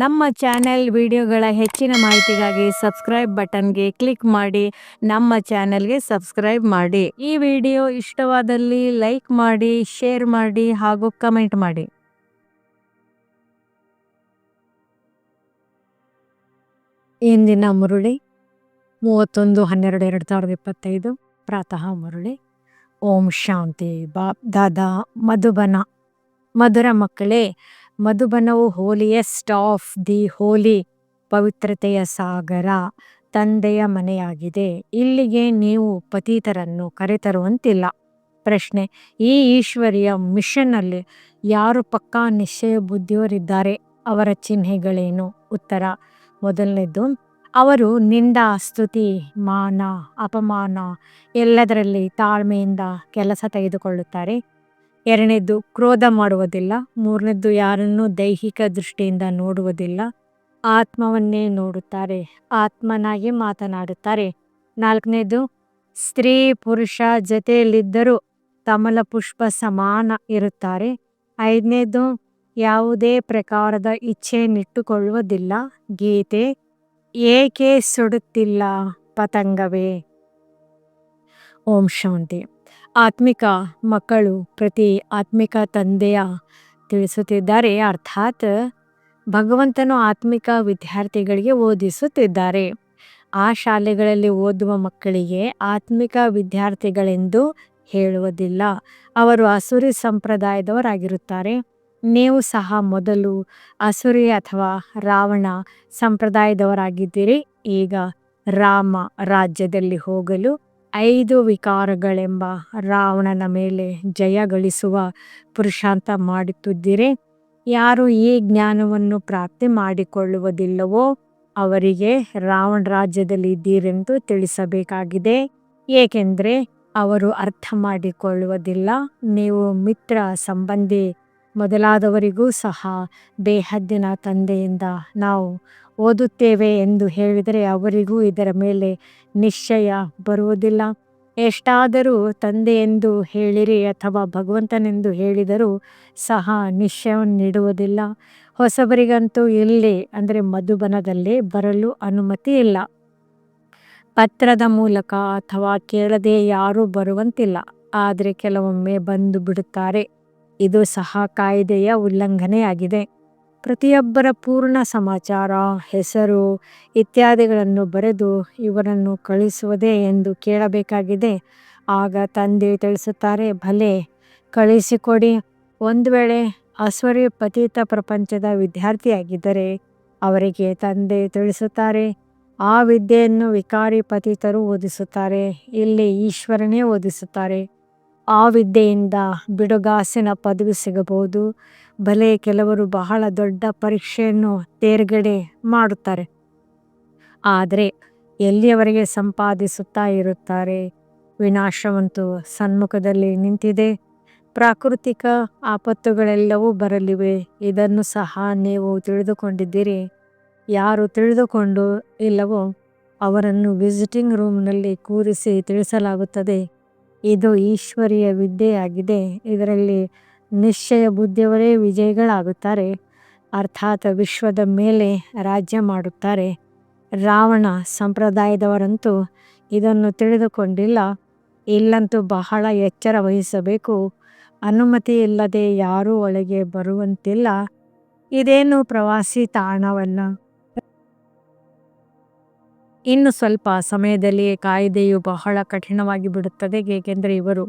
ನಮ್ಮ ಚಾನೆಲ್ ವಿಡಿಯೋಗಳ ಹೆಚ್ಚಿನ ಮಾಹಿತಿಗಾಗಿ ಸಬ್ಸ್ಕ್ರೈಬ್ ಬಟನ್ಗೆ ಕ್ಲಿಕ್ ಮಾಡಿ, ನಮ್ಮ ಚಾನೆಲ್ಗೆ ಸಬ್ಸ್ಕ್ರೈಬ್ ಮಾಡಿ. ಈ ವಿಡಿಯೋ ಇಷ್ಟವಾದಲ್ಲಿ ಲೈಕ್ ಮಾಡಿ, ಶೇರ್ ಮಾಡಿ ಹಾಗೂ ಕಮೆಂಟ್ ಮಾಡಿ. ಇಂದಿನ ಮುರುಳಿ, ಮೂವತ್ತೊಂದು ಹನ್ನೆರಡು ಎರಡು ಸಾವಿರದ ಇಪ್ಪತ್ತೈದು, ಪ್ರಾತಃ ಮುರುಳಿ. ಓಂ ಶಾಂತಿ. ಬಾ, ದಾದಾ ಮಧುಬನ, ಮಧುರ ಮಕ್ಕಳೇ ಮಧುಬನವು ಹೋಲಿಯೆಸ್ಟ್ ಆಫ್ ದಿ ಹೋಲಿ ಪವಿತ್ರತೆಯ ಸಾಗರ ತಂದೆಯ ಮನೆಯಾಗಿದೆ. ಇಲ್ಲಿಗೆ ನೀವು ಪತೀತರನ್ನು ಕರೆತರುವಂತಿಲ್ಲ. ಪ್ರಶ್ನೆ, ಈ ಈಶ್ವರಿಯ ಮಿಷನ್ನಲ್ಲಿ ಯಾರು ಪಕ್ಕಾ ನಿಶ್ಚಯ ಬುದ್ಧಿಯವರಿದ್ದಾರೆ? ಅವರ ಚಿಹ್ನೆಗಳೇನು? ಉತ್ತರ, ಮೊದಲನೇದು, ಅವರು ನಿಂದ ಸ್ತುತಿ, ಮಾನ, ಅಪಮಾನ ಎಲ್ಲದರಲ್ಲಿ ತಾಳ್ಮೆಯಿಂದ ಕೆಲಸ ತೆಗೆದುಕೊಳ್ಳುತ್ತಾರೆ. ಎರಡನೇದ್ದು ಕ್ರೋಧ ಮಾಡುವುದಿಲ್ಲ. ಮೂರನೇದ್ದು ಯಾರನ್ನು ದೈಹಿಕ ದೃಷ್ಟಿಯಿಂದ ನೋಡುವುದಿಲ್ಲ. ಆತ್ಮವನ್ನೇ ನೋಡುತ್ತಾರೆ. ಆತ್ಮನಾಗಿ ಮಾತನಾಡುತ್ತಾರೆ. ನಾಲ್ಕನೇದು ಸ್ತ್ರೀ ಪುರುಷ ಜೊತೆಯಲ್ಲಿದ್ದರೂ ತಮಲ ಪುಷ್ಪ ಸಮಾನ ಇರುತ್ತಾರೆ. ಐದನೇದು ಯಾವುದೇ ಪ್ರಕಾರದ ಇಚ್ಛೆಯನ್ನಿಟ್ಟುಕೊಳ್ಳುವುದಿಲ್ಲ ಗೀತೆ ಏಕೆ ಸುಡುತ್ತಿಲ್ಲ ಪತಂಗವೇ? ಓಂ ಶಾಂತಿ. ಆತ್ಮಿಕ ಮಕ್ಕಳು ಪ್ರತಿ ಆತ್ಮಿಕ ತಂದೆಯ ತಿಳಿಸುತ್ತಿದ್ದಾರೆ. ಅರ್ಥಾತ್ ಭಗವಂತನು ಆತ್ಮಿಕ ವಿದ್ಯಾರ್ಥಿಗಳಿಗೆ ಓದಿಸುತ್ತಿದ್ದಾರೆ. ಆ ಶಾಲೆಗಳಲ್ಲಿ ಓದುವ ಮಕ್ಕಳಿಗೆ ಆತ್ಮಿಕ ವಿದ್ಯಾರ್ಥಿಗಳೆಂದು ಹೇಳುವುದಿಲ್ಲ. ಅವರು ಅಸುರಿ ಸಂಪ್ರದಾಯದವರಾಗಿರುತ್ತಾರೆ. ನೀವು ಸಹ ಮೊದಲು ಅಸುರಿ ಅಥವಾ ರಾವಣ ಸಂಪ್ರದಾಯದವರಾಗಿದ್ದೀರಿ. ಈಗ ರಾಮ ರಾಜ್ಯದಲ್ಲಿ ಹೋಗಲು ಐದು ವಿಕಾರಗಳೆಂಬ ರಾವಣನ ಮೇಲೆ ಜಯ ಗಳಿಸುವ ಪುರುಷಾಂತ ಮಾಡುತ್ತಿದ್ದೀರಿ? ಯಾರು ಈ ಜ್ಞಾನವನ್ನು ಪ್ರಾಪ್ತಿ ಮಾಡಿಕೊಳ್ಳುವುದಿಲ್ಲವೋ ಅವರಿಗೆ ರಾವಣ ರಾಜ್ಯದಲ್ಲಿ ಇದ್ದೀರೆಂದು ತಿಳಿಸಬೇಕಾಗಿದೆ. ಏಕೆಂದರೆ ಅವರು ಅರ್ಥ ಮಾಡಿಕೊಳ್ಳುವುದಿಲ್ಲ. ನೀವು ಮಿತ್ರ ಸಂಬಂಧಿ ಮೊದಲಾದವರಿಗೂ ಸಹ ಬೇಹದ್ದಿನ ತಂದೆಯಿಂದ ನಾವು ಓದುತ್ತೇವೆ ಎಂದು ಹೇಳಿದರೆ ಅವರಿಗೂ ಇದರ ಮೇಲೆ ನಿಶ್ಚಯ ಬರುವುದಿಲ್ಲ. ಎಷ್ಟಾದರೂ ತಂದೆ ಎಂದು ಹೇಳಿರಿ ಅಥವಾ ಭಗವಂತನೆಂದು ಹೇಳಿದರೂ ಸಹ ನಿಶ್ಚಯವನ್ನು ನೀಡುವುದಿಲ್ಲ ಹೊಸಬರಿಗಂತೂ ಇಲ್ಲಿ, ಅಂದರೆ ಮಧುಬನದಲ್ಲಿ ಬರಲು ಅನುಮತಿ ಇಲ್ಲ. ಪತ್ರದ ಮೂಲಕ ಅಥವಾ ಕೇಳದೆ ಯಾರೂ ಬರುವಂತಿಲ್ಲ. ಆದರೆ ಕೆಲವೊಮ್ಮೆ ಬಂದು ಬಿಡುತ್ತಾರೆ. ಇದು ಸಹ ಕಾಯ್ದೆಯ ಉಲ್ಲಂಘನೆಯಾಗಿದೆ. ಪ್ರತಿಯೊಬ್ಬರ ಪೂರ್ಣ ಸಮಾಚಾರ, ಹೆಸರು ಇತ್ಯಾದಿಗಳನ್ನು ಬರೆದು ಇವರನ್ನು ಕಳಿಸುವುದೇ ಎಂದು ಕೇಳಬೇಕಾಗಿದೆ. ಆಗ ತಂದೆ ತಿಳಿಸುತ್ತಾರೆ, ಭಲೆ ಕಳಿಸಿಕೊಡಿ ಒಂದು ವೇಳೆ ಅಸ್ವರಿ ಪತೀತ ಪ್ರಪಂಚದ ವಿದ್ಯಾರ್ಥಿಯಾಗಿದ್ದರೆ ಅವರಿಗೆ ತಂದೆ ತಿಳಿಸುತ್ತಾರೆ. ಆ ವಿದ್ಯೆಯನ್ನು ವಿಕಾರಿ ಪತಿತರು ಓದಿಸುತ್ತಾರೆ. ಇಲ್ಲಿ ಈಶ್ವರನೇ ಓದಿಸುತ್ತಾರೆ. ಆ ವಿದ್ಯೆಯಿಂದ ಬಿಡುಗಾಸಿನ ಪದವಿ ಸಿಗಬಹುದು. ಭಲೆ ಕೆಲವರು ಬಹಳ ದೊಡ್ಡ ಪರೀಕ್ಷೆಯನ್ನು ತೇರ್ಗಡೆ ಮಾಡುತ್ತಾರೆ. ಆದರೆ ಎಲ್ಲಿಯವರೆಗೆ ಸಂಪಾದಿಸುತ್ತಾ ಇರುತ್ತಾರೆ? ವಿನಾಶವಂತೂ ಸನ್ಮುಖದಲ್ಲಿ ನಿಂತಿದೆ. ಪ್ರಾಕೃತಿಕ ಆಪತ್ತುಗಳೆಲ್ಲವೂ ಬರಲಿವೆ. ಇದನ್ನು ಸಹ ನೀವು ತಿಳಿದುಕೊಂಡಿದ್ದೀರಿ. ಯಾರು ತಿಳಿದುಕೊಂಡು ಇಲ್ಲವೋ ಅವರನ್ನು ವಿಸಿಟಿಂಗ್ ರೂಮ್ನಲ್ಲಿ ಕೂರಿಸಿ ತಿಳಿಸಲಾಗುತ್ತದೆ. ಇದು ಈಶ್ವರಿಯ ವಿದ್ಯೆಯಾಗಿದೆ. ಇದರಲ್ಲಿ ನಿಶ್ಚಯ ಬುದ್ಧಿಯವರೇ ವಿಜಯಿಗಳಾಗುತ್ತಾರೆ. ಅರ್ಥಾತ್ ವಿಶ್ವದ ಮೇಲೆ ರಾಜ್ಯ ಮಾಡುತ್ತಾರೆ. ರಾವಣ ಸಂಪ್ರದಾಯದವರಂತೂ ಇದನ್ನು ತಿಳಿದುಕೊಂಡಿಲ್ಲ. ಇಲ್ಲಂತೂ ಬಹಳ ಎಚ್ಚರ ವಹಿಸಬೇಕು. ಅನುಮತಿ ಇಲ್ಲದೆ ಯಾರೂ ಒಳಗೆ ಬರುವಂತಿಲ್ಲ. ಇದೇನು ಪ್ರವಾಸಿ ತಾಣವಲ್ಲ. ಇನ್ನು ಸ್ವಲ್ಪ ಸಮಯದಲ್ಲಿಯೇ ಕಾಯಿದೆಯು ಬಹಳ ಕಠಿಣವಾಗಿ ಬಿಡುತ್ತದೆ, ಏಕೆಂದರೆ ಇವರು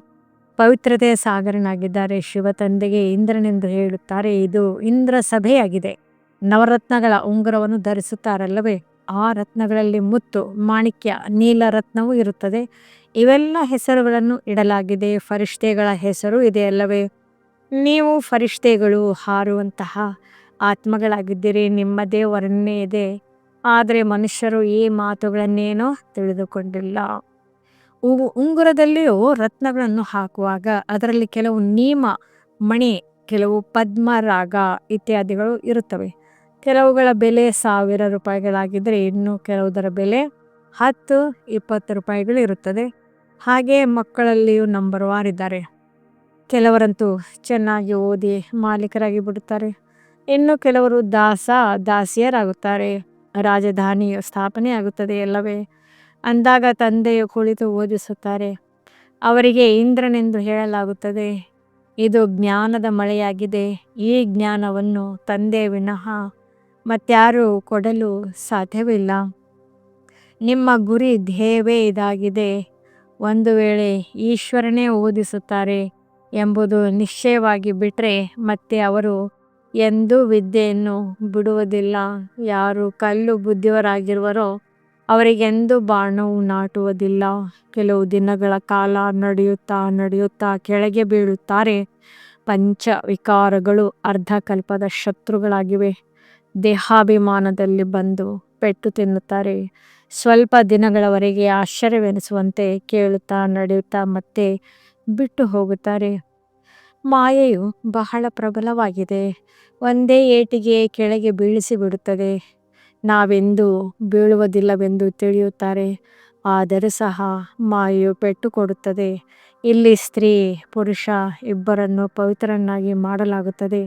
ಪವಿತ್ರತೆಯ ಸಾಗರನಾಗಿದ್ದಾರೆ. ಶಿವ ತಂದೆಗೆ ಇಂದ್ರನೆಂದು ಹೇಳುತ್ತಾರೆ, ಇದು ಇಂದ್ರ ಸಭೆಯಾಗಿದೆ. ನವರತ್ನಗಳ ಉಂಗುರವನ್ನು ಧರಿಸುತ್ತಾರಲ್ಲವೇ, ಆ ರತ್ನಗಳಲ್ಲಿ ಮುತ್ತು, ಮಾಣಿಕ್ಯ ನೀಲ ರತ್ನವೂ ಇರುತ್ತದೆ. ಇವೆಲ್ಲ ಹೆಸರುಗಳನ್ನು ಇಡಲಾಗಿದೆ ಫರಿಷ್ಠೆಗಳ ಹೆಸರು ಇದೆಯಲ್ಲವೇ ನೀವು ಫರಿಷ್ಠೆಗಳು ಹಾರುವಂತಹ ಆತ್ಮಗಳಾಗಿದ್ದೀರಿ ನಿಮ್ಮದೇ ವರ್ಣನೆ ಇದೆ. ಆದರೆ ಮನುಷ್ಯರು ಈ ಮಾತುಗಳನ್ನೇನೋ ತಿಳಿದುಕೊಂಡಿಲ್ಲ. ಉಂಗುರದಲ್ಲಿಯೂ ರತ್ನಗಳನ್ನು ಹಾಕುವಾಗ ಅದರಲ್ಲಿ ಕೆಲವು ನೀಮ, ಮಣಿ, ಕೆಲವು ಪದ್ಮರಾಗ ಇತ್ಯಾದಿಗಳು ಇರುತ್ತವೆ. ಕೆಲವುಗಳ ಬೆಲೆ ಸಾವಿರ ರೂಪಾಯಿಗಳಾಗಿದ್ದರೆ ಇನ್ನು ಕೆಲವುದರ ಬೆಲೆ ಹತ್ತು, ಇಪ್ಪತ್ತು ರೂಪಾಯಿಗಳು ಇರುತ್ತದೆ. ಹಾಗೆ ಮಕ್ಕಳಲ್ಲಿಯೂ ನಂಬರ್ ವಾರ್ ಇದ್ದಾರೆ. ಕೆಲವರಂತೂ ಚೆನ್ನಾಗಿ ಓದಿ ಮಾಲೀಕರಾಗಿ ಬಿಡುತ್ತಾರೆ. ಇನ್ನು ಕೆಲವರು ದಾಸ, ದಾಸಿಯರಾಗುತ್ತಾರೆ. ರಾಜಧಾನಿಯು ಸ್ಥಾಪನೆ ಆಗುತ್ತದೆ ಎಲ್ಲವೇ ಅಂದಾಗ ತಂದೆಯು ಕುಳಿತು ಓದಿಸುತ್ತಾರೆ. ಅವರಿಗೆ ಇಂದ್ರನೆಂದು ಹೇಳಲಾಗುತ್ತದೆ, ಇದು ಜ್ಞಾನದ ಮಳೆಯಾಗಿದೆ, ಈ ಜ್ಞಾನವನ್ನು ತಂದೆ ವಿನಃ ಮತ್ತಾರೂ ಕೊಡಲು ಸಾಧ್ಯವಿಲ್ಲ. ನಿಮ್ಮ ಗುರಿ ಧ್ಯೇಯವೇ ಇದಾಗಿದೆ. ಒಂದು ವೇಳೆ ಈಶ್ವರನೇ ಓದಿಸುತ್ತಾರೆ ಎಂಬುದು ನಿಶ್ಚಯವಾಗಿ ಬಿಟ್ಟರೆ ಮತ್ತೆ ಅವರು ಎಂದೂ ವಿದ್ಯೆಯನ್ನು ಬಿಡುವುದಿಲ್ಲ. ಯಾರು ಕಲ್ಲು ಬುದ್ಧಿವರಾಗಿರುವರೋ ಅವರಿಗೆಂದು ಬಾಣವು ನಾಟುವುದಿಲ್ಲ. ಕೆಲವು ದಿನಗಳ ಕಾಲ ನಡೆಯುತ್ತಾ ನಡೆಯುತ್ತಾ ಕೆಳಗೆ ಬೀಳುತ್ತಾರೆ. ಪಂಚ ವಿಕಾರಗಳು ಅರ್ಧಕಲ್ಪದ ಶತ್ರುಗಳಾಗಿವೆ. ದೇಹಾಭಿಮಾನದಲ್ಲಿ ಬಂದು ಪೆಟ್ಟು ತಿನ್ನುತ್ತಾರೆ. ಸ್ವಲ್ಪ ದಿನಗಳವರೆಗೆ ಆಶ್ಚರ್ಯವೆನಿಸುವಂತೆ ಕೇಳುತ್ತಾ ನಡೆಯುತ್ತಾ ಮತ್ತೆ ಬಿಟ್ಟು ಹೋಗುತ್ತಾರೆ. ಮಾಯೆಯು ಬಹಳ ಪ್ರಬಲವಾಗಿದೆ. ಒಂದೇ ಏಟಿಗೆ ಕೆಳಗೆ ಬೀಳಿಸಿ ಬಿಡುತ್ತದೆ. ನಾವೆಂದು ಬೀಳುವುದಿಲ್ಲವೆಂದು ತಿಳಿಯುತ್ತಾರೆ. ಆದರೂ ಸಹ ಮಾಯು ಪೆಟ್ಟು ಕೊಡುತ್ತದೆ. ಇಲ್ಲಿ ಸ್ತ್ರೀ, ಪುರುಷ ಇಬ್ಬರನ್ನು ಪವಿತ್ರನಾಗಿ ಮಾಡಲಾಗುತ್ತದೆ.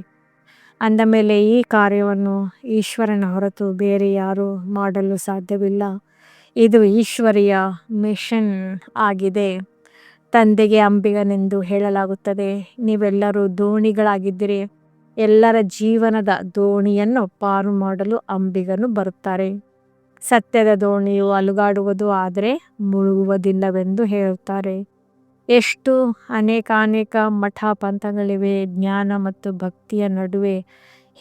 ಅಂದ ಮೇಲೆ ಈ ಕಾರ್ಯವನ್ನು ಈಶ್ವರನ ಹೊರತು ಬೇರೆ ಯಾರೂ ಮಾಡಲು ಸಾಧ್ಯವಿಲ್ಲ. ಇದು ಈಶ್ವರಿಯ ಮಿಷನ್ ಆಗಿದೆ. ತಂದೆಗೆ ಅಂಬಿಗನೆಂದು ಹೇಳಲಾಗುತ್ತದೆ. ನೀವೆಲ್ಲರೂ ದೋಣಿಗಳಾಗಿದ್ದೀರಿ ಎಲ್ಲರ ಜೀವನದ ದೋಣಿಯನ್ನು ಪಾರು ಮಾಡಲು ಅಂಬಿಗನು ಬರುತ್ತಾರೆ. ಸತ್ಯದ ದೋಣಿಯು ಅಲುಗಾಡುವುದು ಆದರೆ ಮುಳುಗುವುದಿಲ್ಲವೆಂದು ಹೇಳುತ್ತಾರೆ. ಎಷ್ಟು ಅನೇಕಾನೇಕ ಮಠ ಪಂಥಗಳಿವೆ ಜ್ಞಾನ ಮತ್ತು ಭಕ್ತಿಯ ನಡುವೆ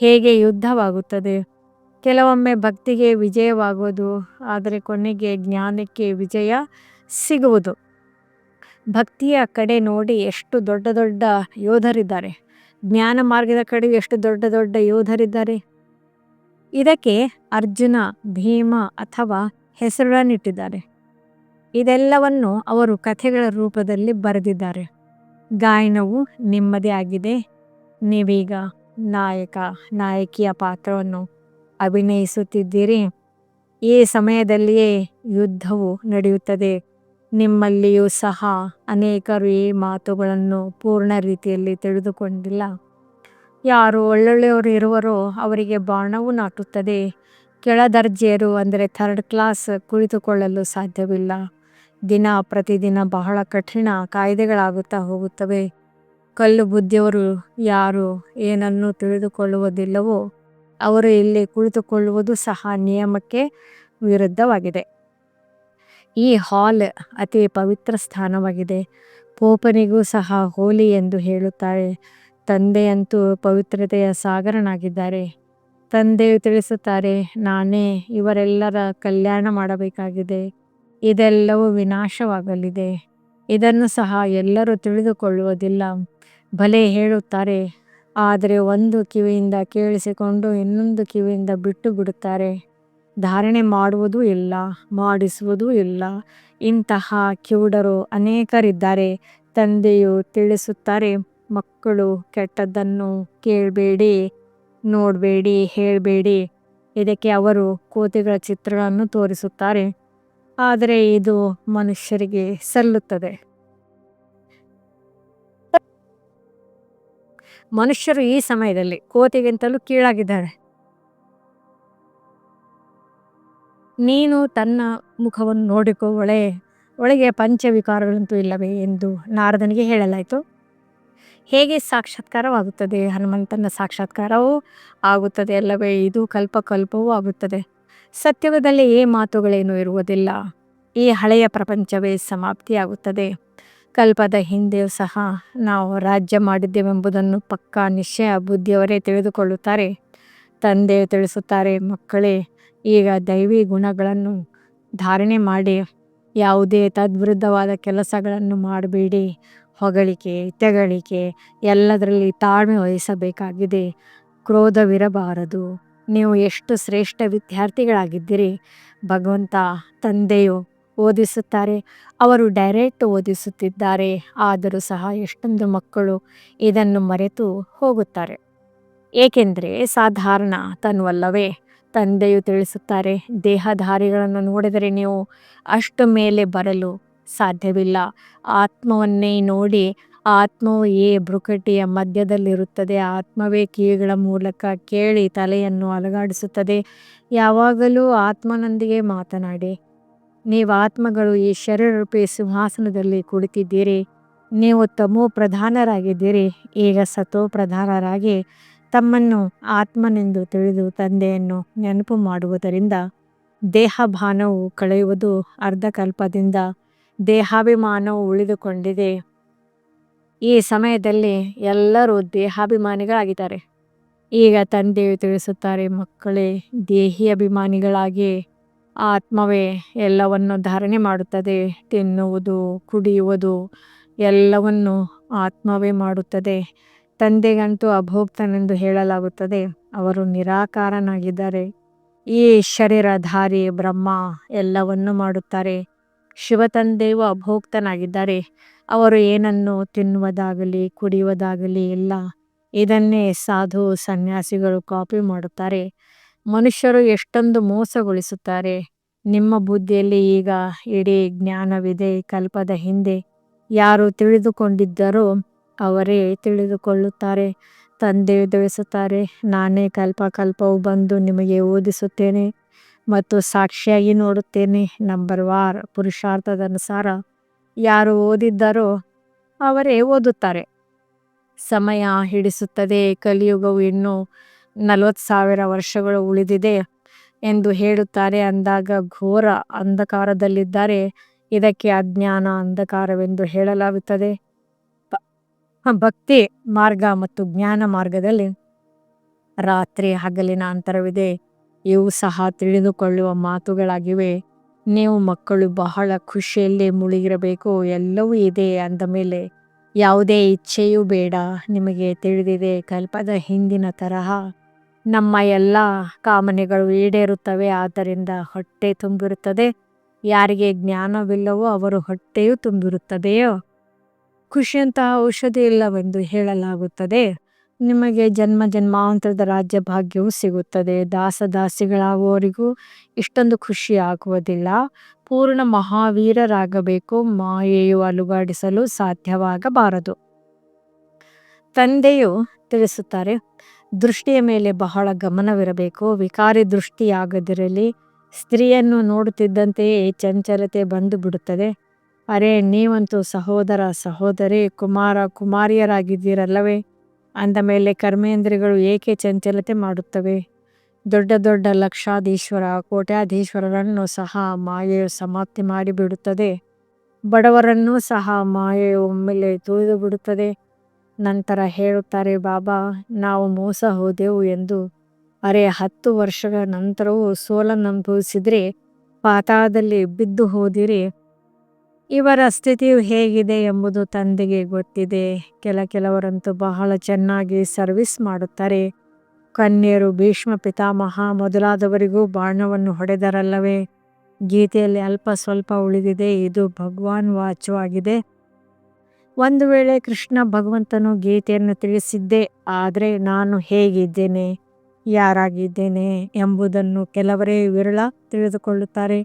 ಹೇಗೆ ಯುದ್ಧವಾಗುತ್ತದೆ? ಕೆಲವೊಮ್ಮೆ ಭಕ್ತಿಗೆ ವಿಜಯವಾಗುವುದು ಆದರೆ ಕೊನೆಗೆ ಜ್ಞಾನಕ್ಕೆ ವಿಜಯ ಸಿಗುವುದು. ಭಕ್ತಿಯ ಕಡೆ ನೋಡಿ ಎಷ್ಟು ದೊಡ್ಡ ದೊಡ್ಡ ಯೋಧರಿದ್ದಾರೆ. ಜ್ಞಾನ ಮಾರ್ಗದ ಕಡೆ ಎಷ್ಟು ದೊಡ್ಡ ದೊಡ್ಡ ಯೋಧರಿದ್ದಾರೆ. ಇದಕ್ಕೆ ಅರ್ಜುನ, ಭೀಮ ಅಥವಾ ಹೆಸರನ್ನಿಟ್ಟಿದ್ದಾರೆ. ಇದೆಲ್ಲವನ್ನು ಅವರು ಕಥೆಗಳ ರೂಪದಲ್ಲಿ ಬರೆದಿದ್ದಾರೆ. ಗಾಯನವು ನಿಮ್ಮದೇ ಆಗಿದೆ. ನೀವೀಗ ನಾಯಕ, ನಾಯಕಿಯ ಪಾತ್ರವನ್ನು ಅಭಿನಯಿಸುತ್ತಿದ್ದೀರಿ. ಈ ಸಮಯದಲ್ಲಿಯೇ ಯುದ್ಧವು ನಡೆಯುತ್ತದೆ. ನಿಮ್ಮಲ್ಲಿಯೂ ಸಹ ಅನೇಕರು ಈ ಮಾತುಗಳನ್ನು ಪೂರ್ಣ ರೀತಿಯಲ್ಲಿ ತಿಳಿದುಕೊಂಡಿಲ್ಲ. ಯಾರು ಒಳ್ಳೊಳ್ಳೆಯವರು ಇರುವರೋ ಅವರಿಗೆ ಬಾಣವು ನಾಟುತ್ತದೆ. ಕೆಳ ದರ್ಜೆಯರು ಅಂದರೆ ಥರ್ಡ್ ಕ್ಲಾಸ್ ಕುಳಿತುಕೊಳ್ಳಲು ಸಾಧ್ಯವಿಲ್ಲ. ದಿನ ಪ್ರತಿದಿನ ಬಹಳ ಕಠಿಣ ಕಾಯ್ದೆಗಳಾಗುತ್ತಾ ಹೋಗುತ್ತವೆ. ಕಲ್ಲು ಬುದ್ಧಿಯವರು ಯಾರು ಏನನ್ನು ತಿಳಿದುಕೊಳ್ಳುವುದಿಲ್ಲವೋ, ಅವರು ಇಲ್ಲಿ ಕುಳಿತುಕೊಳ್ಳುವುದು ಸಹ ನಿಯಮಕ್ಕೆ ವಿರುದ್ಧವಾಗಿದೆ. ಈ ಹಾಲ್ ಅತಿ ಪವಿತ್ರ ಸ್ಥಾನವಾಗಿದೆ. ಪೋಪನಿಗೂ ಸಹ ಹೋಲಿ ಎಂದು ಹೇಳುತ್ತಾರೆ ತಂದೆಯಂತೂ ಪವಿತ್ರತೆಯ ಸಾಗರನಾಗಿದ್ದಾರೆ. ತಂದೆಯು ತಿಳಿಸುತ್ತಾರೆ, ನಾನೇ ಇವರೆಲ್ಲರ ಕಲ್ಯಾಣ ಮಾಡಬೇಕಾಗಿದೆ. ಇದೆಲ್ಲವೂ ವಿನಾಶವಾಗಲಿದೆ. ಇದನ್ನು ಸಹ ಎಲ್ಲರೂ ತಿಳಿದುಕೊಳ್ಳುವುದಿಲ್ಲ. ಭಲೆ ಹೇಳುತ್ತಾರೆ, ಆದರೆ ಒಂದು ಕಿವಿಯಿಂದ ಕೇಳಿಸಿಕೊಂಡು ಇನ್ನೊಂದು ಕಿವಿಯಿಂದ ಬಿಟ್ಟು ಬಿಡುತ್ತಾರೆ. ಧಾರಣೆ ಮಾಡುವುದೂ ಇಲ್ಲ, ಮಾಡಿಸುವುದೂ ಇಲ್ಲ. ಇಂತಹ ಕಿವುಡರು ಅನೇಕರಿದ್ದಾರೆ. ತಂದೆಯು ತಿಳಿಸುತ್ತಾರೆ, ಮಕ್ಕಳು ಕೆಟ್ಟದ್ದನ್ನು ಕೇಳಬೇಡಿ, ನೋಡಬೇಡಿ, ಹೇಳಬೇಡಿ. ಇದಕ್ಕೆ ಅವರು ಕೋತಿಗಳ ಚಿತ್ರಗಳನ್ನು ತೋರಿಸುತ್ತಾರೆ. ಆದರೆ ಇದು ಮನುಷ್ಯರಿಗೆ ಸಲ್ಲುತ್ತದೆ. ಮನುಷ್ಯರು ಈ ಸಮಯದಲ್ಲಿ ಕೋತಿಗಿಂತಲೂ ಕೀಳಾಗಿದ್ದಾರೆ. ನೀನು ತನ್ನ ಮುಖವನ್ನು ನೋಡಿಕೋ, ಒಳೆ ಒಳಗೆ ಪಂಚವಿಕಾರಗಳಂತೂ ಇಲ್ಲವೇ ಎಂದು ನಾರದನಿಗೆ ಹೇಳಲಾಯಿತು. ಹೇಗೆ ಸಾಕ್ಷಾತ್ಕಾರವಾಗುತ್ತದೆ? ಹನುಮಂತನ ಸಾಕ್ಷಾತ್ಕಾರವೂ ಆಗುತ್ತದೆ ಅಲ್ಲವೇ? ಇದು ಕಲ್ಪಕಲ್ಪವೂ ಆಗುತ್ತದೆ. ಸತ್ಯವದಲ್ಲಿ ಈ ಮಾತುಗಳೇನೂ ಇರುವುದಿಲ್ಲ. ಈ ಹಳೆಯ ಪ್ರಪಂಚವೇ ಸಮಾಪ್ತಿಯಾಗುತ್ತದೆ. ಕಲ್ಪದ ಹಿಂದೆಯೂ ಸಹ ನಾವು ರಾಜ್ಯ ಮಾಡಿದ್ದೇವೆಂಬುದನ್ನು ಪಕ್ಕಾ ನಿಶ್ಚಯ ಬುದ್ಧಿಯವರೇ ತಿಳಿದುಕೊಳ್ಳುತ್ತಾರೆ. ತಂದೆ ತಿಳಿಸುತ್ತಾರೆ, ಮಕ್ಕಳೇ ಈಗ ದೈವಿ ಗುಣಗಳನ್ನು ಧಾರಣೆ ಮಾಡಿ ಯಾವುದೇ ತದ್ವಿರುದ್ಧವಾದ ಕೆಲಸಗಳನ್ನು ಮಾಡಬೇಡಿ. ಹೊಗಳಿಕೆ, ತೆಗಳಿಕೆ ಎಲ್ಲದರಲ್ಲಿ ತಾಳ್ಮೆ ವಹಿಸಬೇಕಾಗಿದೆ. ಕ್ರೋಧವಿರಬಾರದು. ನೀವು ಎಷ್ಟು ಶ್ರೇಷ್ಠ ವಿದ್ಯಾರ್ಥಿಗಳಾಗಿದ್ದೀರಿ. ಭಗವಂತ ತಂದೆಯು ಓದಿಸುತ್ತಾರೆ. ಅವರು ಡೈರೆಕ್ಟ್ ಓದಿಸುತ್ತಿದ್ದಾರೆ. ಆದರೂ ಸಹ ಎಷ್ಟೊಂದು ಮಕ್ಕಳು ಇದನ್ನು ಮರೆತು ಹೋಗುತ್ತಾರೆ. ಏಕೆಂದರೆ ಸಾಧಾರಣ ತನ್ವಲ್ಲವೇ. ತಂದೆಯು ತಿಳಿಸುತ್ತಾರೆ, ದೇಹಧಾರಿಗಳನ್ನು ನೋಡಿದರೆ ನೀವು ಅಷ್ಟು ಮೇಲೆ ಬರಲು ಸಾಧ್ಯವಿಲ್ಲ. ಆತ್ಮವನ್ನೇ ನೋಡಿ, ಆತ್ಮವು ಏ ಬೃಕಟಿಯ ಮಧ್ಯದಲ್ಲಿರುತ್ತದೆ. ಆತ್ಮವೇ ಕಿವಿಗಳ ಮೂಲಕ ಕೇಳಿ ತಲೆಯನ್ನು ಅಲುಗಾಡಿಸುತ್ತದೆ. ಯಾವಾಗಲೂ ಆತ್ಮನೊಂದಿಗೆ ಮಾತನಾಡಿ. ನೀವು ಆತ್ಮಗಳು ಈ ಶರೀರರೂಪಿ ಸಿಂಹಾಸನದಲ್ಲಿ ಕುಳಿತಿದ್ದೀರಿ. ನೀವು ತಮೋ ಪ್ರಧಾನರಾಗಿದ್ದೀರಿ. ಈಗ ಸತೋ ಪ್ರಧಾನರಾಗಿ ತಮ್ಮನ್ನು ಆತ್ಮನೆಂದು ತಿಳಿದು ತಂದೆಯನ್ನು ನೆನಪು ಮಾಡುವುದರಿಂದ ದೇಹಭಾನವು ಕಳೆಯುವುದು ಅರ್ಧಕಲ್ಪದಿಂದ ದೇಹಾಭಿಮಾನವು ಉಳಿದುಕೊಂಡಿದೆ. ಈ ಸಮಯದಲ್ಲಿ ಎಲ್ಲರೂ ದೇಹಾಭಿಮಾನಿಗಳಾಗಿದ್ದಾರೆ. ಈಗ ತಂದೆಯು ತಿಳಿಸುತ್ತಾರೆ, ಮಕ್ಕಳೇ, ದೇಹಿ ಅಭಿಮಾನಿಗಳಾಗಿ ಆತ್ಮವೇ ಎಲ್ಲವನ್ನು ಧಾರಣೆ ಮಾಡುತ್ತದೆ. ತಿನ್ನುವುದು, ಕುಡಿಯುವುದು ಎಲ್ಲವನ್ನು ಆತ್ಮವೇ ಮಾಡುತ್ತದೆ. ತಂದೆಗಂತೂ ಅಭೋಕ್ತನೆಂದು ಹೇಳಲಾಗುತ್ತದೆ. ಅವರು ನಿರಾಕಾರನಾಗಿದ್ದಾರೆ. ಈ ಶರೀರಧಾರಿ ಬ್ರಹ್ಮ ಎಲ್ಲವನ್ನು ಮಾಡುತ್ತಾರೆ. ಶಿವತಂದೆಯು ಅಭೋಕ್ತನಾಗಿದ್ದಾರೆ. ಅವರು ಏನನ್ನು ತಿನ್ನುವುದಾಗಲಿ, ಕುಡಿಯುವುದಾಗಲಿ ಇಲ್ಲ. ಇದನ್ನೇ ಸಾಧು ಸನ್ಯಾಸಿಗಳು ಕಾಪಿ ಮಾಡುತ್ತಾರೆ. ಮನುಷ್ಯರು ಎಷ್ಟೊಂದು ಮೋಸಗೊಳಿಸುತ್ತಾರೆ. ನಿಮ್ಮ ಬುದ್ಧಿಯಲ್ಲಿ ಈಗ ಇಡೀ ಜ್ಞಾನವಿದೆ. ಕಲ್ಪದ ಹಿಂದೆ ಯಾರು ತಿಳಿದುಕೊಂಡಿದ್ದರೋ ಅವರೇ ತಿಳಿದುಕೊಳ್ಳುತ್ತಾರೆ ತಂದೆ ತಿಳಿಸುತ್ತಾರೆ ನಾನೇ ಕಲ್ಪ ಕಲ್ಪವು ಬಂದು ನಿಮಗೆ ಓದಿಸುತ್ತೇನೆ ಮತ್ತು ಸಾಕ್ಷಿಯಾಗಿ ನೋಡುತ್ತೇನೆ. ನಂಬರ್ ವಾರ್ ಪುರುಷಾರ್ಥದ ಅನುಸಾರ, ಯಾರು ಓದಿದ್ದಾರೋ ಅವರೇ ಓದುತ್ತಾರೆ. ಸಮಯ ಹಿಡಿಸುತ್ತದೆ, ಕಲಿಯುಗವು ಇನ್ನೂ ನಲವತ್ತು ಸಾವಿರ ವರ್ಷಗಳು ಉಳಿದಿದೆ ಎಂದು ಹೇಳುತ್ತಾರೆ. ಅಂದಾಗ ಘೋರ ಅಂಧಕಾರದಲ್ಲಿದ್ದಾರೆ. ಇದಕ್ಕೆ ಅಜ್ಞಾನ ಅಂಧಕಾರವೆಂದು ಹೇಳಲಾಗುತ್ತದೆ. ಭಕ್ತಿ ಮಾರ್ಗ ಮತ್ತು ಜ್ಞಾನ ಮಾರ್ಗದಲ್ಲಿ ರಾತ್ರಿ ಹಗಲಿನ ಅಂತರವಿದೆ. ಇವು ಸಹ ತಿಳಿದುಕೊಳ್ಳುವ ಮಾತುಗಳಾಗಿವೆ. ನೀವು ಮಕ್ಕಳು ಬಹಳ ಖುಷಿಯಲ್ಲಿ ಮುಳುಗಿರಬೇಕು. ಎಲ್ಲವೂ ಇದೆ ಅಂದ ಮೇಲೆ, ಯಾವುದೇ ಇಚ್ಛೆಯೂ ಬೇಡ. ನಿಮಗೆ ತಿಳಿದಿದೆ, ಕಲ್ಪದ ಹಿಂದಿನ ತರಹ ನಮ್ಮ ಎಲ್ಲ ಕಾಮನೆಗಳು ಈಡೇರುತ್ತವೆ. ಆದ್ದರಿಂದ ಹೊಟ್ಟೆ ತುಂಬಿರುತ್ತದೆ. ಯಾರಿಗೆ ಜ್ಞಾನವಿಲ್ಲವೋ ಅವರು ಹೊಟ್ಟೆಯೂ ತುಂಬಿರುತ್ತದೆಯೋ ಖುಷಿಯಂತಹ ಔಷಧಿ ಇಲ್ಲವೆಂದು ಹೇಳಲಾಗುತ್ತದೆ. ನಿಮಗೆ ಜನ್ಮ ಜನ್ಮಾಂತರದ ರಾಜ್ಯ ಭಾಗ್ಯವು ಸಿಗುತ್ತದೆ. ದಾಸ ದಾಸಿಗಳಾಗುವವರಿಗೂ ಇಷ್ಟೊಂದು ಖುಷಿ ಆಗುವುದಿಲ್ಲ. ಪೂರ್ಣ ಮಹಾವೀರರಾಗಬೇಕು. ಮಾಯೆಯು ಅಲುಗಾಡಿಸಲು ಸಾಧ್ಯವಾಗಬಾರದು. ತಂದೆಯು ತಿಳಿಸುತ್ತಾರೆ, ದೃಷ್ಟಿಯ ಮೇಲೆ ಬಹಳ ಗಮನವಿರಬೇಕು. ವಿಕಾರಿ ದೃಷ್ಟಿಯಾಗದಿರಲಿ. ಸ್ತ್ರೀಯನ್ನು ನೋಡುತ್ತಿದ್ದಂತೆಯೇ ಚಂಚಲತೆ ಬಂದು ಬಿಡುತ್ತದೆ ಅರೆ, ನೀವಂತೂ ಸಹೋದರ, ಸಹೋದರಿ, ಕುಮಾರ, ಕುಮಾರಿಯರಾಗಿದ್ದೀರಲ್ಲವೇ? ಅಂದ ಮೇಲೆ ಕರ್ಮೇಂದ್ರಿಗಳು ಏಕೆ ಚಂಚಲತೆ ಮಾಡುತ್ತವೆ? ದೊಡ್ಡ ದೊಡ್ಡ ಲಕ್ಷಾಧೀಶ್ವರ, ಕೋಟ್ಯಾಧೀಶ್ವರರನ್ನು ಸಹ ಮಾಯೆಯು ಸಮಾಪ್ತಿ ಮಾಡಿಬಿಡುತ್ತದೆ. ಬಡವರನ್ನೂ ಸಹ ಮಾಯೆಯು ಒಮ್ಮೆಲೆ ತುಳಿದು ಬಿಡುತ್ತದೆ ನಂತರ ಹೇಳುತ್ತಾರೆ, ಬಾಬಾ, ನಾವು ಮೋಸ ಹೋದೆವು ಎಂದು. ಅರೆ, ಹತ್ತು ವರ್ಷಗಳ ನಂತರವೂ ಸೋಲನ್ನನುಭವಿಸಿದ್ರೆ ಪಾತಾದಲ್ಲಿ ಬಿದ್ದು ಹೋದಿರಿ. ಇವರ ಸ್ಥಿತಿಯು ಹೇಗಿದೆ ಎಂಬುದು ತಂದೆಗೆ ಗೊತ್ತಿದೆ. ಕೆಲ ಕೆಲವರಂತೂ ಬಹಳ ಚೆನ್ನಾಗಿ ಸರ್ವಿಸ್ ಮಾಡುತ್ತಾರೆ. ಕನ್ಯರು ಭೀಷ್ಮ ಪಿತಾಮಹ ಮೊದಲಾದವರಿಗೂ ಬಾಣವನ್ನು ಹೊಡೆದರಲ್ಲವೇ? ಗೀತೆಯಲ್ಲಿ ಅಲ್ಪ ಸ್ವಲ್ಪ ಉಳಿದಿದೆ. ಇದು ಭಗವಾನ್ ವಾಚವಾಗಿದೆ. ಒಂದು ವೇಳೆ ಕೃಷ್ಣ ಭಗವಂತನು ಗೀತೆಯನ್ನು ತಿಳಿಸಿದ್ದೆ, ಆದರೆ ನಾನು ಹೇಗಿದ್ದೇನೆ? ಯಾರಾಗಿದ್ದೇನೆ ಎಂಬುದನ್ನು ಕೆಲವರೇ ವಿರಳ ತಿಳಿದುಕೊಳ್ಳುತ್ತಾರೆ.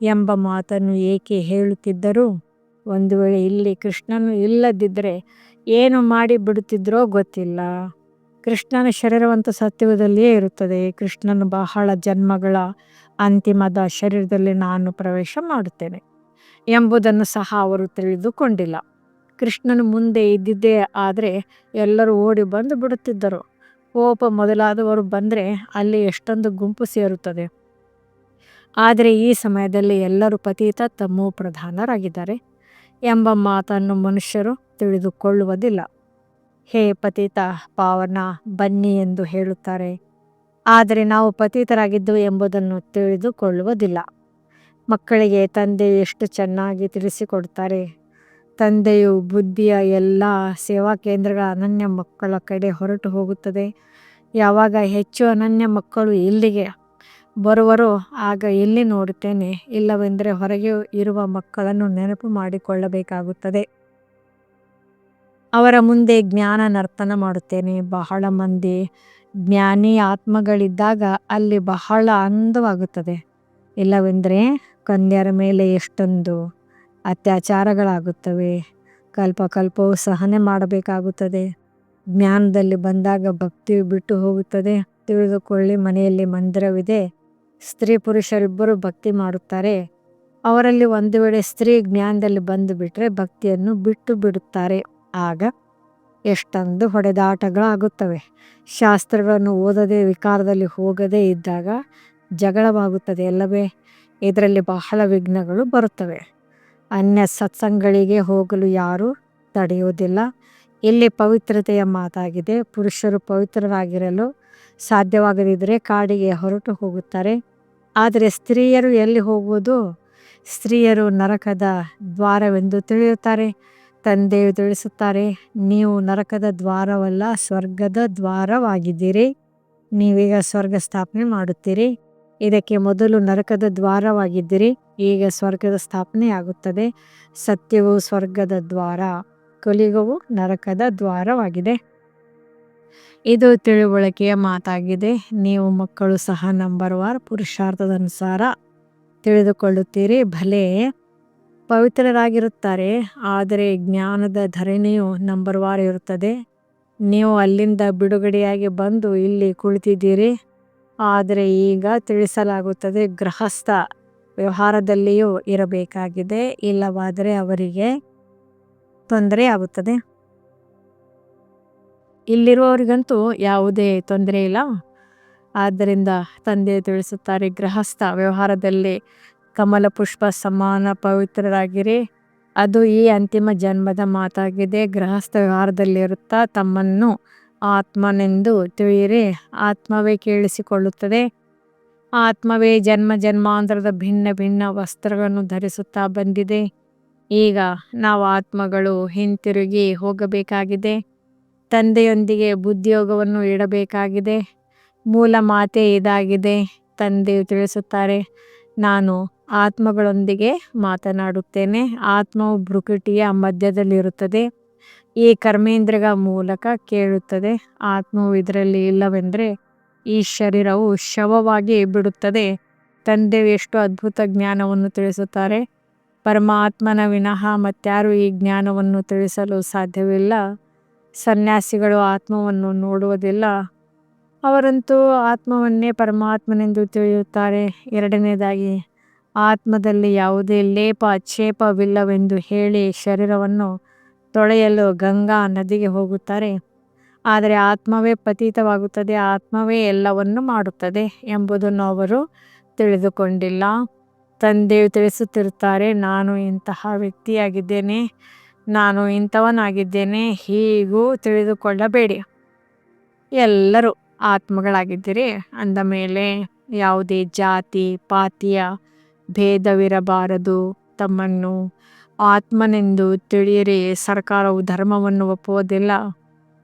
ಎಂಬ ಮಾತನ್ನು ಏಕೆ ಹೇಳುತ್ತಿದ್ದರು, ಒಂದು ವೇಳೆ ಇಲ್ಲಿ ಕೃಷ್ಣನು ಇಲ್ಲದಿದ್ದರೆ ಏನು ಮಾಡಿ ಬಿಡುತ್ತಿದ್ದರೋ ಗೊತ್ತಿಲ್ಲ. ಕೃಷ್ಣನ ಶರೀರವಂತೂ ಸತ್ಯದಲ್ಲಿಯೇ ಇರುತ್ತದೆ. ಕೃಷ್ಣನು ಬಹಳ ಜನ್ಮಗಳ ಅಂತಿಮದ ಶರೀರದಲ್ಲಿ ನಾನು ಪ್ರವೇಶ ಮಾಡುತ್ತೇನೆ ಎಂಬುದನ್ನು ಸಹ ಅವರು ತಿಳಿದುಕೊಂಡಿಲ್ಲ. ಕೃಷ್ಣನು ಮುಂದೆ ಇದ್ದಿದ್ದೇ ಆದರೆ ಎಲ್ಲರೂ ಓಡಿ ಬಂದು ಬಿಡುತ್ತಿದ್ದರು. ಕೋಪ ಮೊದಲಾದವರು ಬಂದರೆ ಅಲ್ಲಿ ಎಷ್ಟೊಂದು ಗುಂಪು ಸೇರುತ್ತದೆ. ಆದರೆ ಈ ಸಮಯದಲ್ಲಿ ಎಲ್ಲರೂ ಪತೀತ ತಮ್ಮು ಪ್ರಧಾನರಾಗಿದ್ದಾರೆ ಎಂಬ ಮಾತನ್ನು ಮನುಷ್ಯರು ತಿಳಿದುಕೊಳ್ಳುವುದಿಲ್ಲ. ಹೇ ಪತೀತ ಪಾವನ ಬನ್ನಿ ಎಂದು ಹೇಳುತ್ತಾರೆ. ಆದರೆ ನಾವು ಪತೀತರಾಗಿದ್ದು ಎಂಬುದನ್ನು ತಿಳಿದುಕೊಳ್ಳುವುದಿಲ್ಲ. ಮಕ್ಕಳಿಗೆ ತಂದೆ ಎಷ್ಟು ಚೆನ್ನಾಗಿ ತಿಳಿಸಿಕೊಡ್ತಾರೆ ತಂದೆಯು ಬುದ್ಧಿಯ ಎಲ್ಲ ಸೇವಾ ಕೇಂದ್ರಗಳ ಅನನ್ಯ ಮಕ್ಕಳ ಕಡೆ ಹೊರಟು ಹೋಗುತ್ತದೆ. ಯಾವಾಗ ಹೆಚ್ಚು ಅನನ್ಯ ಮಕ್ಕಳು ಇಲ್ಲಿಗೆ ಬರುವರೋ, ಆಗ ಎಲ್ಲಿ ನೋಡುತ್ತೇನೆ? ಇಲ್ಲವೆಂದರೆ ಹೊರಗೆ ಇರುವ ಮಕ್ಕಳನ್ನು ನೆನಪು ಮಾಡಿಕೊಳ್ಳಬೇಕಾಗುತ್ತದೆ. ಅವರ ಮುಂದೆ ಜ್ಞಾನ ನರ್ತನ ಮಾಡುತ್ತೇನೆ. ಬಹಳ ಮಂದಿ ಜ್ಞಾನಿ ಆತ್ಮಗಳಿದ್ದಾಗ ಅಲ್ಲಿ ಬಹಳ ಅಂದವಾಗುತ್ತದೆ. ಇಲ್ಲವೆಂದರೆ ಕನ್ಯರ ಮೇಲೆ ಎಷ್ಟೊಂದು ಅತ್ಯಾಚಾರಗಳಾಗುತ್ತವೆ. ಕಲ್ಪ ಕಲ್ಪವು ಸಹನೆ ಮಾಡಬೇಕಾಗುತ್ತದೆ. ಜ್ಞಾನದಲ್ಲಿ ಬಂದಾಗ ಭಕ್ತಿಯು ಬಿಟ್ಟು ಹೋಗುತ್ತದೆ. ತಿಳಿದುಕೊಳ್ಳಿ, ಮನೆಯಲ್ಲಿ ಮಂದಿರವಿದೆ. ಸ್ತ್ರೀ ಪುರುಷರಿಬ್ಬರು ಭಕ್ತಿ ಮಾಡುತ್ತಾರೆ. ಅವರಲ್ಲಿ ಒಂದು ವೇಳೆ ಸ್ತ್ರೀ ಜ್ಞಾನದಲ್ಲಿ ಬಂದು ಬಿಟ್ಟರೆ ಭಕ್ತಿಯನ್ನು ಬಿಟ್ಟು ಬಿಡುತ್ತಾರೆ. ಆಗ ಎಷ್ಟೊಂದು ಹೊಡೆದಾಟಗಳಾಗುತ್ತವೆ. ಶಾಸ್ತ್ರಗಳನ್ನು ಓದದೆ ವಿಕಾರದಲ್ಲಿ ಹೋಗದೇ ಇದ್ದಾಗ ಜಗಳವಾಗುತ್ತದೆ ಎಲ್ಲವೇ ಇದರಲ್ಲಿ ಬಹಳ ವಿಘ್ನಗಳು ಬರುತ್ತವೆ. ಅನ್ಯ ಸತ್ಸಂಗಗಳಿಗೆ ಹೋಗಲು ಯಾರೂ ತಡೆಯುವುದಿಲ್ಲ. ಇಲ್ಲಿ ಪವಿತ್ರತೆಯ ಮಾತಾಗಿದೆ. ಪುರುಷರು ಪವಿತ್ರರಾಗಿರಲು ಸಾಧ್ಯವಾಗದಿದ್ದರೆ ಕಾಡಿಗೆ ಹೊರಟು ಹೋಗುತ್ತಾರೆ. ಆದರೆ ಸ್ತ್ರೀಯರು ಎಲ್ಲಿ ಹೋಗುವುದು? ಸ್ತ್ರೀಯರು ನರಕದ ದ್ವಾರವೆಂದು ತಿಳಿಯುತ್ತಾರೆ, ತಂದೆಯು ತಿಳಿಸುತ್ತಾರೆ, ನೀವು ನರಕದ ದ್ವಾರವಲ್ಲ, ಸ್ವರ್ಗದ ದ್ವಾರವಾಗಿದ್ದೀರಿ. ನೀವೀಗ ಸ್ವರ್ಗ ಸ್ಥಾಪನೆ ಮಾಡುತ್ತೀರಿ. ಇದಕ್ಕೆ ಮೊದಲು ನರಕದ ದ್ವಾರವಾಗಿದ್ದೀರಿ, ಈಗ ಸ್ವರ್ಗದ ಸ್ಥಾಪನೆ ಆಗುತ್ತದೆ. ಸತ್ಯವು ಸ್ವರ್ಗದ ದ್ವಾರ, ಕೊಲಿಗವು ನರಕದ ದ್ವಾರವಾಗಿದೆ. ಇದು ತಿಳುವಳಿಕೆಯ ಮಾತಾಗಿದೆ. ನೀವು ಮಕ್ಕಳು ಸಹ ನಂಬರ್ ವಾರ್ ಪುರುಷಾರ್ಥದ ಅನುಸಾರ ತಿಳಿದುಕೊಳ್ಳುತ್ತೀರಿ. ಭಲೆ ಪವಿತ್ರರಾಗಿರುತ್ತಾರೆ, ಆದರೆ ಜ್ಞಾನದ ಧರಣಿಯು ನಂಬರ್ ವಾರ್ ಇರುತ್ತದೆ. ನೀವು ಅಲ್ಲಿಂದ ಬಿಡುಗಡೆಯಾಗಿ ಬಂದು ಇಲ್ಲಿ ಕುಳಿತಿದ್ದೀರಿ. ಆದರೆ ಈಗ ತಿಳಿಸಲಾಗುತ್ತದೆ, ಗೃಹಸ್ಥ ವ್ಯವಹಾರದಲ್ಲಿಯೂ ಇರಬೇಕಾಗಿದೆ. ಇಲ್ಲವಾದರೆ ಅವರಿಗೆ ತೊಂದರೆ ಆಗುತ್ತದೆ. ಇಲ್ಲಿರುವವರಿಗಂತೂ ಯಾವುದೇ ತೊಂದರೆ ಇಲ್ಲ. ಆದ್ದರಿಂದ ತಂದೆ ತಿಳಿಸುತ್ತಾರೆ, ಗೃಹಸ್ಥ ವ್ಯವಹಾರದಲ್ಲಿ ಕಮಲ ಪುಷ್ಪ ಸಮಾನ ಪವಿತ್ರರಾಗಿರಿ. ಅದು ಈ ಅಂತಿಮ ಜನ್ಮದ ಮಾತಾಗಿದೆ. ಗೃಹಸ್ಥ ವ್ಯವಹಾರದಲ್ಲಿರುತ್ತಾ ತಮ್ಮನ್ನು ಆತ್ಮನೆಂದು ತಿಳಿಯಿರಿ. ಆತ್ಮವೇ ಕೇಳಿಸಿಕೊಳ್ಳುತ್ತದೆ. ಆತ್ಮವೇ ಜನ್ಮ ಜನ್ಮಾಂತರದ ಭಿನ್ನ ಭಿನ್ನ ವಸ್ತ್ರಗಳನ್ನು ಧರಿಸುತ್ತಾ ಬಂದಿದೆ. ಈಗ ನಾವು ಆತ್ಮಗಳು ಹಿಂತಿರುಗಿ ಹೋಗಬೇಕಾಗಿದೆ. ತಂದೆಯೊಂದಿಗೆ ಬುದ್ಧಿಯೋಗವನ್ನು ಇಡಬೇಕಾಗಿದೆ. ಮೂಲ ಮಾತೆ ಇದಾಗಿದೆ, ತಂದೆಯು ತಿಳಿಸುತ್ತಾರೆ. ನಾನು ಆತ್ಮಗಳೊಂದಿಗೆ ಮಾತನಾಡುತ್ತೇನೆ, ಆತ್ಮವು ಭ್ರುಕುಟಿಯ ಮಧ್ಯದಲ್ಲಿರುತ್ತದೆ, ಈ ಕರ್ಮೇಂದ್ರಗ ಮೂಲಕ ಕೇಳುತ್ತದೆ. ಆತ್ಮವು ಇದರಲ್ಲಿ ಇಲ್ಲವೆಂದರೆ ಈ ಶರೀರವು ಶವವಾಗಿ ಬಿಡುತ್ತದೆ. ತಂದೆ ಎಷ್ಟು ಅದ್ಭುತ ಜ್ಞಾನವನ್ನು ತಿಳಿಸುತ್ತಾರೆ. ಪರಮಾತ್ಮನ ವಿನಃ ಮತ್ಯಾರು ಈ ಜ್ಞಾನವನ್ನು ತಿಳಿಸಲು ಸಾಧ್ಯವಿಲ್ಲ. ಸನ್ಯಾಸಿಗಳು ಆತ್ಮವನ್ನು ನೋಡುವುದಿಲ್ಲ. ಅವರಂತೂ ಆತ್ಮವನ್ನೇ ಪರಮಾತ್ಮನೆಂದು ತಿಳಿಯುತ್ತಾರೆ. ಎರಡನೇದಾಗಿ, ಆತ್ಮದಲ್ಲಿ ಯಾವುದೇ ಲೇಪ ಛೇಪವಿಲ್ಲವೆಂದು ಹೇಳಿ ಶರೀರವನ್ನು ತೊಳೆಯಲು ಗಂಗಾ ನದಿಗೆ ಹೋಗುತ್ತಾರೆ. ಆದರೆ ಆತ್ಮವೇ ಪತೀತವಾಗುತ್ತದೆ, ಆತ್ಮವೇ ಎಲ್ಲವನ್ನು ಮಾಡುತ್ತದೆ ಎಂಬುದನ್ನು ಅವರು ತಿಳಿದುಕೊಂಡಿಲ್ಲ. ತಂದೆಯು ತಿಳಿಸುತ್ತಿರುತ್ತಾರೆ, ನಾನು ಇಂತಹ ವ್ಯಕ್ತಿಯಾಗಿದ್ದೇನೆ ನಾನು ಇಂಥವನಾಗಿದ್ದೇನೆ, ಹೀಗೂ ತಿಳಿದುಕೊಳ್ಳಬೇಡಿ. ಎಲ್ಲರೂ ಆತ್ಮಗಳಾಗಿದ್ದೀರಿ. ಅಂದ ಮೇಲೆ ಯಾವುದೇ ಜಾತಿ, ಪಾತಿಯ ಭೇದವಿರಬಾರದು. ತಮ್ಮನ್ನು ಆತ್ಮನೆಂದು ತಿಳಿಯಿರಿ. ಸರ್ಕಾರವು ಧರ್ಮವನ್ನು ಒಪ್ಪುವುದಿಲ್ಲ.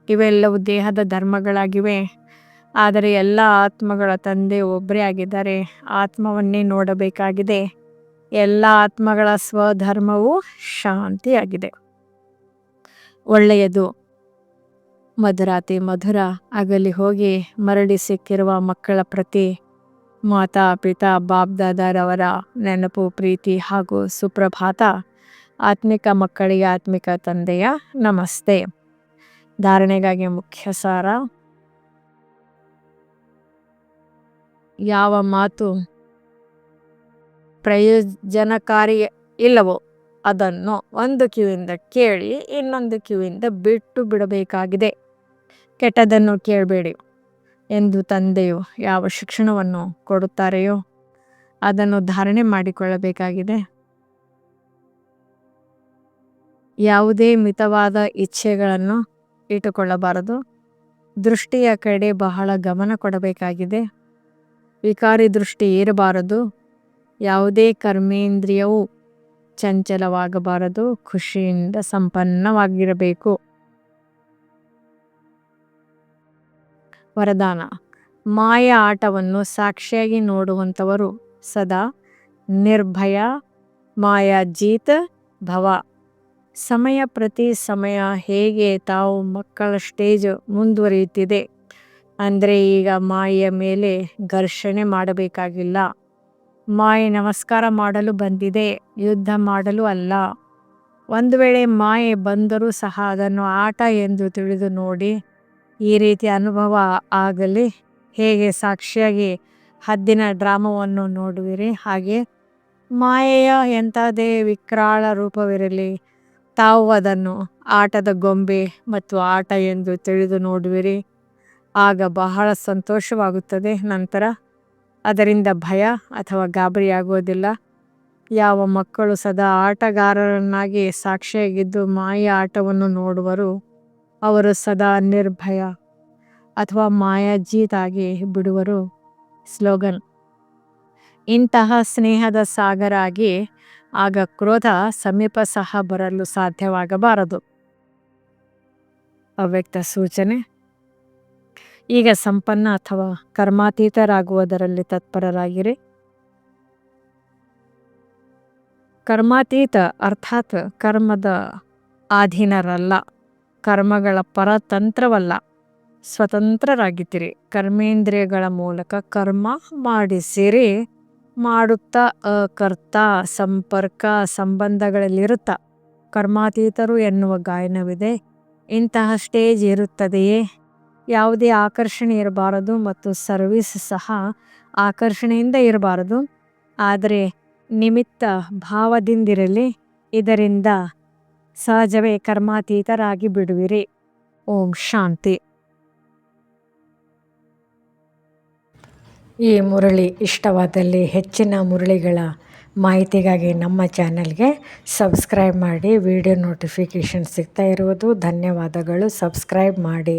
ಇವೆಲ್ಲವೂ ದೇಹದ ಧರ್ಮಗಳಾಗಿವೆ. ಆದರೆ ಎಲ್ಲ ಆತ್ಮಗಳ ತಂದೆ ಒಬ್ಬರೇ ಆಗಿದ್ದಾರೆ. ಆತ್ಮವನ್ನೇ ನೋಡಬೇಕಾಗಿದೆ. ಎಲ್ಲ ಆತ್ಮಗಳ ಸ್ವಧರ್ಮವು ಶಾಂತಿಯಾಗಿದೆ. ಒಳ್ಳೆಯದು. ಮಧುರಾತಿ ಮಧುರ ಅಗಲಿ ಹೋಗಿ ಮರಳಿ ಸಿಕ್ಕಿರುವ ಮಕ್ಕಳ ಪ್ರತಿ ಮಾತಾ ಪಿತಾ ಬಾಬ್ದಾದಾರವರ ನೆನಪು, ಪ್ರೀತಿ ಹಾಗೂ ಸುಪ್ರಭಾತ ಆತ್ಮಿಕ ಮಕ್ಕಳಿಗೆ ಆತ್ಮಿಕ ತಂದೆಯ ನಮಸ್ತೆ. ಧಾರಣೆಗಾಗಿ ಮುಖ್ಯ ಸಾರ ಯಾವ ಮಾತು ಪ್ರಯೋಜನಕಾರಿ ಇಲ್ಲವೋ? ಅದನ್ನು ಒಂದು ಕಿವಿಯಿಂದ ಕೇಳಿ ಇನ್ನೊಂದು ಕಿವಿಯಿಂದ ಬಿಟ್ಟು ಬಿಡಬೇಕಾಗಿದೆ. ಕೆಟ್ಟದನ್ನು ಕೇಳಬೇಡಿ ಎಂದು ತಂದೆಯು ಯಾವ ಶಿಕ್ಷಣವನ್ನು ಕೊಡುತ್ತಾರೆಯೋ ಅದನ್ನು ಧಾರಣೆ ಮಾಡಿಕೊಳ್ಳಬೇಕಾಗಿದೆ. ಯಾವುದೇ ಮಿತವಾದ ಇಚ್ಛೆಗಳನ್ನು ಇಟ್ಟುಕೊಳ್ಳಬಾರದು. ದೃಷ್ಟಿಯ ಕಡೆ ಬಹಳ ಗಮನ ಕೊಡಬೇಕಾಗಿದೆ. ವಿಕಾರಿ ದೃಷ್ಟಿ ಇರಬಾರದು ಯಾವುದೇ ಕರ್ಮೇಂದ್ರಿಯವು ಚಂಚಲವಾಗಬಾರದು, ಖುಷಿಯಿಂದ ಸಂಪನ್ನವಾಗಿರಬೇಕು. ವರದಾನ. ಮಾಯ ಆಟವನ್ನು ಸಾಕ್ಷಿಯಾಗಿ ನೋಡುವಂಥವರು ಸದಾ ನಿರ್ಭಯ ಮಾಯಾ ಜೀತ್ ಭವ. ಸಮಯ ಪ್ರತಿ ಸಮಯ ಹೇಗೆ ತಾವು ಮಕ್ಕಳ ಸ್ಟೇಜ್ ಮುಂದುವರಿಯುತ್ತಿದೆ. ಅಂದರೆ ಈಗ ಮಾಯೆಯ ಮೇಲೆ ಘರ್ಷಣೆ ಮಾಡಬೇಕಾಗಿಲ್ಲ. ಮಾಯೆ ನಮಸ್ಕಾರ ಮಾಡಲು ಬಂದಿದೆ, ಯುದ್ಧ ಮಾಡಲು ಅಲ್ಲ. ಒಂದು ವೇಳೆ ಮಾಯೆ ಬಂದರೂ ಸಹ ಅದನ್ನು ಆಟ ಎಂದು ತಿಳಿದು ನೋಡಿ, ಈ ರೀತಿ ಅನುಭವ ಆಗಲಿ. ಹೇಗೆ ಸಾಕ್ಷಿಯಾಗಿ ಹದ್ದಿನ ಡ್ರಾಮವನ್ನು ನೋಡುವಿರಿ? ಹಾಗೆ ಮಾಯೆಯ ಎಂಥದೇ ವಿಕ್ರಾಳ ರೂಪವಿರಲಿ, ತಾವು ಅದನ್ನು ಆಟದ ಗೊಂಬೆ ಮತ್ತು ಆಟ ಎಂದು ತಿಳಿದು ನೋಡುವಿರಿ. ಆಗ ಬಹಳ ಸಂತೋಷವಾಗುತ್ತದೆ. ನಂತರ ಅದರಿಂದ ಭಯ ಅಥವಾ ಗಾಬರಿಯಾಗೋದಿಲ್ಲ. ಯಾವ ಮಕ್ಕಳು ಸದಾ ಆಟಗಾರರನ್ನಾಗಿ ಸಾಕ್ಷಿಯಾಗಿದ್ದು ಮಾಯ ಆಟವನ್ನು ನೋಡುವರು, ಅವರು ಸದಾ ನಿರ್ಭಯ ಅಥವಾ ಮಾಯಾಜೀತಾಗಿ ಬಿಡುವರು. ಸ್ಲೋಗನ್, ಇಂತಹ ಸ್ನೇಹದ ಸಾಗರ ಆಗಿ ಆಗ ಕ್ರೋಧ ಸಮೀಪ ಸಹ ಬರಲು ಸಾಧ್ಯವಾಗಬಾರದು. ಅವ್ಯಕ್ತ ಸೂಚನೆ ಈಗ ಸಂಪನ್ನ ಅಥವಾ ಕರ್ಮಾತೀತರಾಗುವುದರಲ್ಲಿ ತತ್ಪರರಾಗಿರಿ. ಕರ್ಮಾತೀತ ಅರ್ಥಾತ್ ಕರ್ಮದ ಅಧೀನರಲ್ಲ, ಕರ್ಮಗಳ ಪರತಂತ್ರವಲ್ಲ, ಸ್ವತಂತ್ರರಾಗಿದ್ದೀರಿ. ಕರ್ಮೇಂದ್ರಿಯಗಳ ಮೂಲಕ ಕರ್ಮ ಮಾಡಿಸಿರಿ, ಮಾಡುತ್ತಾ ಅಕರ್ತ ಸಂಪರ್ಕ ಸಂಬಂಧಗಳಲ್ಲಿರುತ್ತಾ. ಕರ್ಮಾತೀತರು ಎನ್ನುವ ಗಾಯನವಿದೆ, ಇಂತಹ ಸ್ಟೇಜ್ ಇರುತ್ತದೆಯೇ? ಯಾವುದೇ ಆಕರ್ಷಣೆ ಇರಬಾರದು ಮತ್ತು ಸರ್ವಿಸ್ ಸಹ ಆಕರ್ಷಣೆಯಿಂದ ಇರಬಾರದು. ಆದರೆ ನಿಮಿತ್ತ ಭಾವದಿಂದಿರಲಿ, ಇದರಿಂದ ಸಹಜವೇ ಕರ್ಮಾತೀತರಾಗಿ ಬಿಡುವಿರಿ. ಓಂ ಶಾಂತಿ. ಈ ಮುರಳಿ ಇಷ್ಟವಾದಲ್ಲಿ ಹೆಚ್ಚಿನ ಮುರಳಿಗಳ ಮಾಹಿತಿಗಾಗಿ ನಮ್ಮ ಚಾನಲ್ಗೆ ಸಬ್ಸ್ಕ್ರೈಬ್ ಮಾಡಿ, ವಿಡಿಯೋ ನೋಟಿಫಿಕೇಷನ್ ಸಿಗ್ತಾ ಇರುವುದು. ಧನ್ಯವಾದಗಳು. ಸಬ್ಸ್ಕ್ರೈಬ್ ಮಾಡಿ.